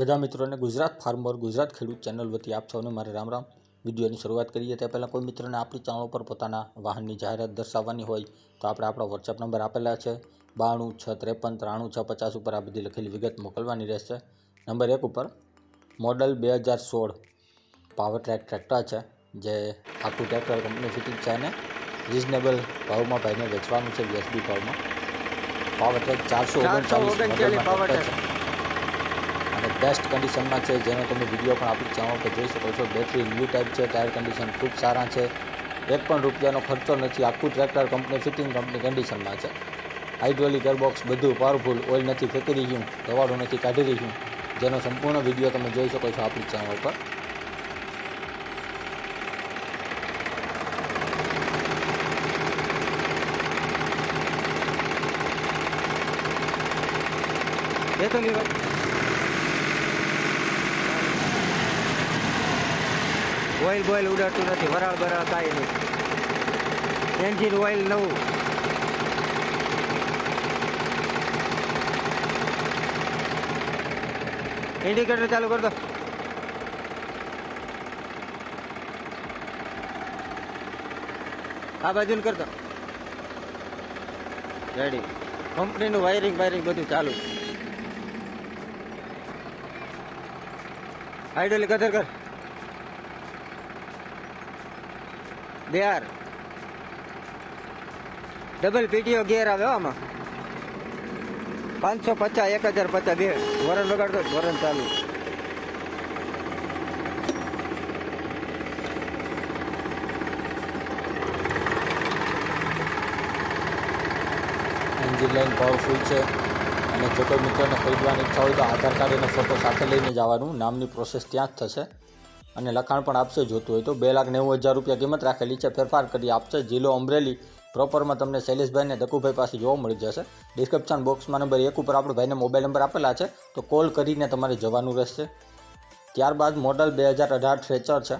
બધા મિત્રોને ગુજરાત ફાર્મર ગુજરાત ખેડૂત ચેનલ વતી આપ સૌને મારે રામ રામ. વિડીયોની શરૂઆત કરીએ તે પહેલાં કોઈ મિત્રને આપણી ચેનલ પર પોતાના વાહનની જાહેરાત દર્શાવવાની હોય તો આપણે આપણો વોટ્સએપ નંબર આપેલા છે. બાણું છ ત્રેપન ત્રાણું છ પચાસ ઉપર આ બધી લખેલી વિગત મોકલવાની રહેશે. નંબર એક ઉપર મોડલ બે હજાર સોળ પાવર ટ્રેક ટ્રેક્ટર છે જે આખું ટ્રેક્ટર કંપની ફિટિંગ છે અને રિઝનેબલ ભાવમાં ભાઈને વેચવાનું છે વ્યાજબી ભાવમાં. પાવર ટ્રેક ચારસો ઓગણચાલીસ છે. અને બેસ્ટ કન્ડિશનમાં છે, જેનો તમે વીડિયો પણ આપણી ચેનલ પર જોઈ શકો છો બેટરી ન્યૂ ટાઈપ છે ટાયર કન્ડિશન ખૂબ સારા છે, એક પણ રૂપિયાનો ખર્ચો નથી, આખું ટ્રેક્ટર કંપની ફિટિંગ કંપની કન્ડિશનમાં છે. હાઇડ્રોલિક એરબોક્સ બધું પાવરફુલ ઓઇલ નથી ફેંકી રહ્યું, દવાડું નથી કાઢી રહ્યું, જેનો સંપૂર્ણ વીડિયો તમે જોઈ શકો છો આપણી ચેનલ પર. એ તો ઓઇલ બોઇલ ઉડાડતું નથી, વરાળ બરાળ કાંઈ નહીં. એન્જિન ઓઇલ નવું. ઇન્ડિકેટર ચાલુ કરતો આ બાજુ કરતો દો. રેડી કંપનીનું વાયરિંગ વાયરિંગ બધું ચાલુ. હાઇડ્રોલિક કદર કર. આર ડબલ પીટીઓ ગેર આવે આમાં. પાંચસો પચાસ, એક હજાર પચાસ, બે. વરણ વગાડતો વરણ ચાલુ. એન્જિન લાઇન પાવરફુલ છે. અને જો કોઈ મિત્રોને ખરીદવાની ઈચ્છા હોય તો આધાર કાર્ડ અને ફોટો સાથે લઈને જવાનું. નામની પ્રોસેસ ત્યાં જ થશે. અને લખાણ પણ આપશે જોતું હોય તો બે લાખ નેવું હજાર રૂપિયા કિંમત રાખેલી છે. ફેરફાર કરી આપશે જિલ્લો અમરેલી પ્રોપરમાં તમને શૈલેષભાઈને દકુભાઈ પાસે જોવા મળી જશે. ડિસ્ક્રિપ્શન બોક્સમાં નંબર એક ઉપર આપણે ભાઈને મોબાઈલ નંબર આપેલા છે, તો કોલ કરીને તમારે જવાનું રહેશે. ત્યારબાદ મોડલ બે હજાર અઢાર ટ્રેચર છે.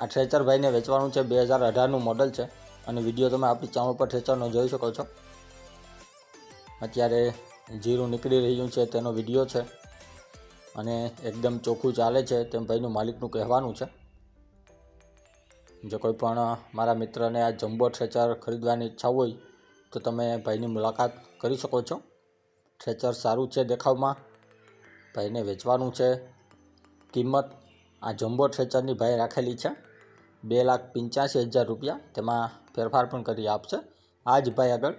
આ ટ્રેચર ભાઈને વેચવાનું છે, બે હજાર અઢારનું મોડલ છે. અને વીડિયો તમે આપણી ચેનલ પર ટ્રેચરનો જોઈ શકો છો. અત્યારે જીરું નીકળી રહ્યું છે, તેનો વીડિયો છે. અને એકદમ ચોખ્ખું ચાલે છે તેમ ભાઈનું માલિકનું કહેવાનું છે. જો કોઈ પણ મારા મિત્રને આ જમ્બો ટ્રેચર ખરીદવાની ઈચ્છા હોય, તો તમે ભાઈની મુલાકાત કરી શકો છો. ટ્રેચર સારું છે દેખાવમાં. ભાઈને વેચવાનું છે. કિંમત આ જમ્બો ટ્રેચરની ભાઈ રાખેલી છે. બે લાખ પંચ્યાસી હજાર રૂપિયા. તેમાં ફેરફાર પણ કરી આપશે. આ જ ભાઈ આગળ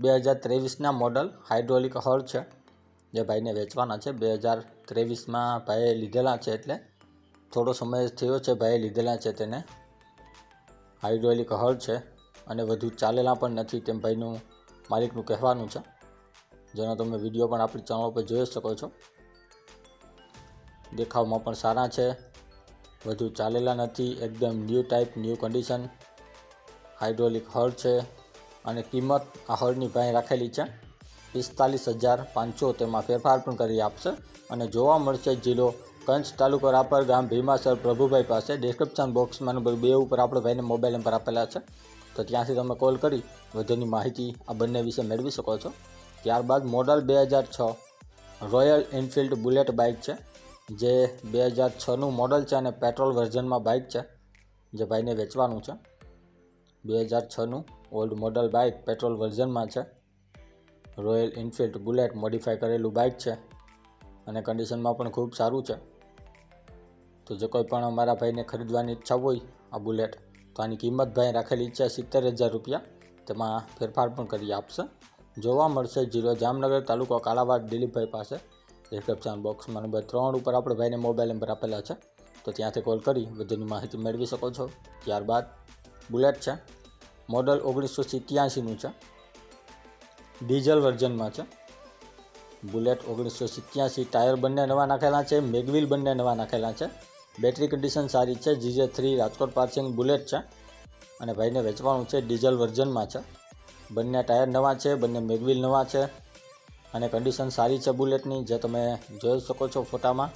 બે હજાર ત્રેવીસના મોડલ હાઇડ્રોલિક હળ છે. જે ભાઈને વેચવાના છે, બે હજાર ત્રેવીસમાં ભાઈએ લીધેલા છે એટલે થોડો સમય થયો છે ભાઈએ લીધેલા છે તેને. હાઇડ્રોલિક હળ છે અને વધુ ચાલેલા પણ નથી તેમ ભાઈનું માલિકનું કહેવાનું છે. જેનો તમે વીડિયો પણ આપણી ચેનલ પર જોઈ શકો છો. દેખાવમાં પણ સારા છે. વધુ ચાલેલા નથી, એકદમ new type, new condition. Hydraulic હળ છે અને કિંમત આ હળની ભાઈ રાખેલી છે. પિસ્તાલીસ હજાર પાંચસો તેમાં ફેરફાર પણ કરી આપશે અને જોવા મળશે જિલ્લો કંચ તાલુકો રાપર ગામ ભીમાસર પ્રભુભાઈ પાસે ડિસ્ક્રિપ્શન બોક્સમાં નંબર બે ઉપર આપણો ભાઈને મોબાઈલ નંબર આપેલા છે. તો ત્યાંથી તમે કોલ કરી, વધુની માહિતી આ બંને વિશે મેળવી શકો છો. ત્યારબાદ મોડલ બે હજાર છ રોયલ એનફિલ્ડ બુલેટ બાઇક છે, જે બે હજાર છનું મોડલ છે અને પેટ્રોલ વર્ઝનમાં બાઇક છે, જે ભાઈને વેચવાનું છે. બે હજાર છનું ઓલ્ડ મોડલ બાઇક પેટ્રોલ વર્ઝનમાં છે. રોયલ એન્ફિલ્ડ બુલેટ મોડિફાઈ કરેલું બાઇક છે. અને કન્ડિશનમાં પણ ખૂબ સારું છે. તો જો કોઈ પણ અમારા ભાઈને ખરીદવાની ઈચ્છા હોય આ બુલેટ તો આની કિંમત ભાઈ રાખેલી છે સિત્તેર હજાર રૂપિયા. તેમાં ફેરફાર પણ કરી આપશે. જોવા મળશે જિલ્લો જામનગર તાલુકો કાલાવાડ, દિલીપભાઈ પાસે. ડિસ્ક્રિપ્શન બોક્સમાં નંબર ત્રણ ઉપર આપણે ભાઈને મોબાઈલ નંબર આપેલા છે. તો ત્યાંથી કોલ કરી, વધુની માહિતી મેળવી શકો છો. ત્યારબાદ બુલેટ છે. મોડલ ઓગણીસો સિત્યાસીનું છે. ડીઝલ વર્ઝનમાં છે. બુલેટ ઓગણીસો સિત્યાસી ટાયર બંને નવા નાખેલા છે મેગવિલ બંને નવા નાખેલા છે. બેટરી કન્ડિશન સારી છે, GJ three Rajkot passing Bullet છે અને ભાઈને વેચવાનું છે ડીઝલ વર્ઝનમાં છે. બંને ટાયર નવા છે, બંને મેગવિલ નવા છે અને કન્ડિશન સારી છે બુલેટની. જે તમે જોઈ શકો છો ફોટામાં,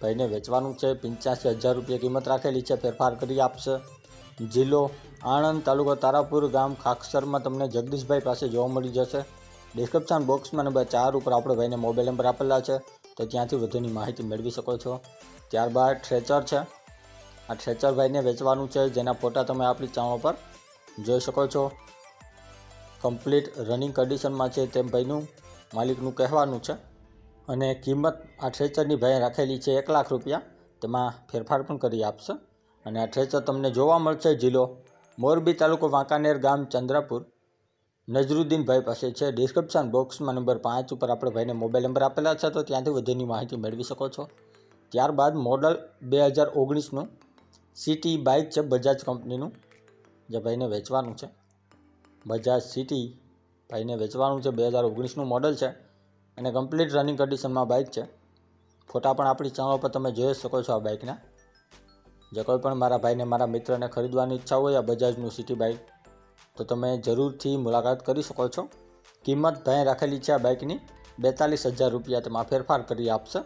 ભાઈને વેચવાનું છે, પંચ્યાસી હજાર રૂપિયા કિંમત રાખેલી છે, ફેરફાર કરી આપશે. જિલ્લો આણંદ તાલુકો તારાપુર ગામ ખાખસરમાં તમને જગદીશભાઈ પાસે જોવા મળી જશે. ડિસ્ક્રિપ્શન બોક્સમાં નંબર ચાર ઉપર આપણે ભાઈને મોબાઈલ નંબર આપેલા છે. તો ત્યાંથી વધુની માહિતી મેળવી શકો છો. ત્યારબાદ ટ્રેચર છે. આ ટ્રેચર ભાઈને વેચવાનું છે. જેના ફોટા તમે આપણી ચેનલ પર જોઈ શકો છો. કમ્પ્લીટ રનિંગ કન્ડિશનમાં છે તેમ ભાઈનું માલિકનું કહેવાનું છે. અને કિંમત આ ટ્રેચરની ભાઈ રાખેલી છે એક લાખ રૂપિયા. તેમાં ફેરફાર પણ કરી આપશે. અને આ ઠેચર તમને જોવા મળશે જિલ્લો મોરબી તાલુકો વાંકાનેર ગામ ચંદ્રપુર. નજરુદ્દીનભાઈ પાસે છે. ડિસ્ક્રિપ્શન બોક્સમાં નંબર પાંચ ઉપર આપણે ભાઈને મોબાઈલ નંબર આપેલા છે. તો ત્યાંથી વધુની માહિતી મેળવી શકો છો. ત્યારબાદ મોડલ બે હજાર ઓગણીસનું સિટી બાઇક છે બજાજ કંપનીનું. જે ભાઈને વેચવાનું છે. બજાજ સિટી ભાઈને વેચવાનું છે. બે હજાર ઓગણીસનું મોડલ છે. અને કમ્પ્લીટ રનિંગ કન્ડિશનમાં બાઇક છે. ફોટા પણ આપણી ચેનલ પર તમે જોઈ શકો છો આ બાઇકના જે કોઈ પણ મારા ભાઈને, મારા મિત્રને ખરીદવાની ઈચ્છા હોય આ બજાજનું સિટી બાઇક, તો તમે જરૂરથી મુલાકાત કરી શકો છો. કિંમત ભાઈ રાખેલી છે આ બાઇકની. બેતાલીસ હજાર રૂપિયા તેમાં ફેરફાર કરી આપશે.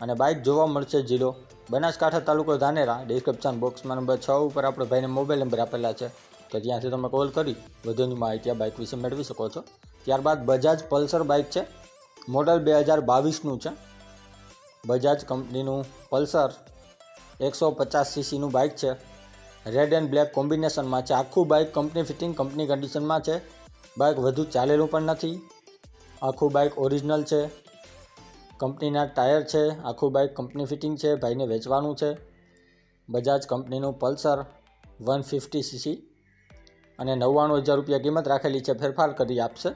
અને બાઇક જોવા મળશે જિલ્લો બનાસકાંઠા તાલુકો ધાનેરા. ડિસ્ક્રિપ્શન બોક્સમાં નંબર છ ઉપર આપણે ભાઈને મોબાઈલ નંબર આપેલા છે. તો ત્યાંથી તમે કોલ કરી વધુની માહિતી આ બાઇક વિશે મેળવી શકો છો. ત્યારબાદ બજાજ પલ્સર બાઇક છે. મોડલ બે હજાર બાવીસનું છે. બજાજ કંપનીનું પલ્સર એકસો પચાસ સીસીનું બાઇક છે. રેડ એન્ડ બ્લેક કોમ્બિનેશનમાં છે. આખું બાઇક કંપની ફિટિંગ કંપની કન્ડિશનમાં છે. બાઇક વધુ ચાલેલું પણ નથી. આખું બાઇક ઓરિજિનલ છે. કંપનીના ટાયર છે. આખું બાઇક કંપની ફિટિંગ છે. ભાઈને વેચવાનું છે. બજાજ કંપનીનું પલ્સર વન ફિફ્ટી સીસી અને નવ્વાણું હજાર રૂપિયા કિંમત રાખેલી છે. ફેરફાર કરી આપશે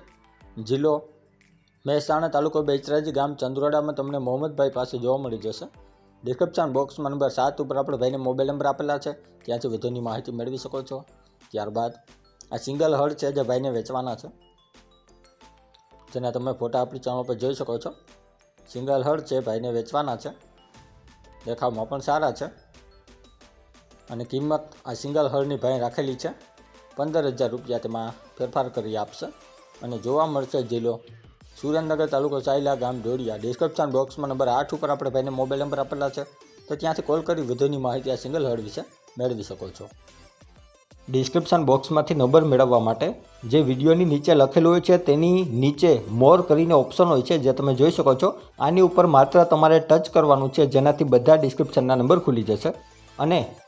જિલ્લો મહેસાણા તાલુકો બેચરાજી ગામ ચંદ્રોડામાં તમને મોહમ્મદભાઈ પાસે જોવા મળી જશે. ડિસ્ક્રિપ્શન બોક્સમાં નંબર સાત ઉપર આપણે ભાઈને મોબાઈલ નંબર આપેલા છે. ત્યાંથી વધુની માહિતી મેળવી શકો છો. ત્યારબાદ આ સિંગલ હળ છે જે ભાઈને વેચવાના છે. જેના તમે ફોટા આપણી ચેનલ પર જોઈ શકો છો. સિંગલ હળ છે ભાઈને વેચવાના છે. દેખાવમાં પણ સારા છે. અને કિંમત આ સિંગલ હળની ભાઈ રાખેલી છે. પંદર હજાર રૂપિયા તેમાં ફેરફાર કરી આપશે. અને જોવા મળશે જિલ્લો સુરેન્દ્રનગર તાલુકો સાયલા ગામ ઢોળિયા. ડિસ્ક્રિપ્શન બોક્સમાં નંબર આઠ ઉપર આપણે ભાઈને મોબાઈલ નંબર આપેલા છે. તો ત્યાંથી કોલ કરી વધુની માહિતી આ સિંગલ હળ વિશે મેળવી શકો છો. ડિસ્ક્રિપ્શન બોક્સમાંથી નંબર મેળવવા માટે જે વિડીયોની નીચે લખેલું હોય છે તેની નીચે મોર કરીને ઓપ્શન હોય છે જે તમે જોઈ શકો છો. આની ઉપર માત્ર તમારે ટચ કરવાનું છે જેનાથી બધા ડિસ્ક્રિપ્શનના નંબર ખુલી જશે. અને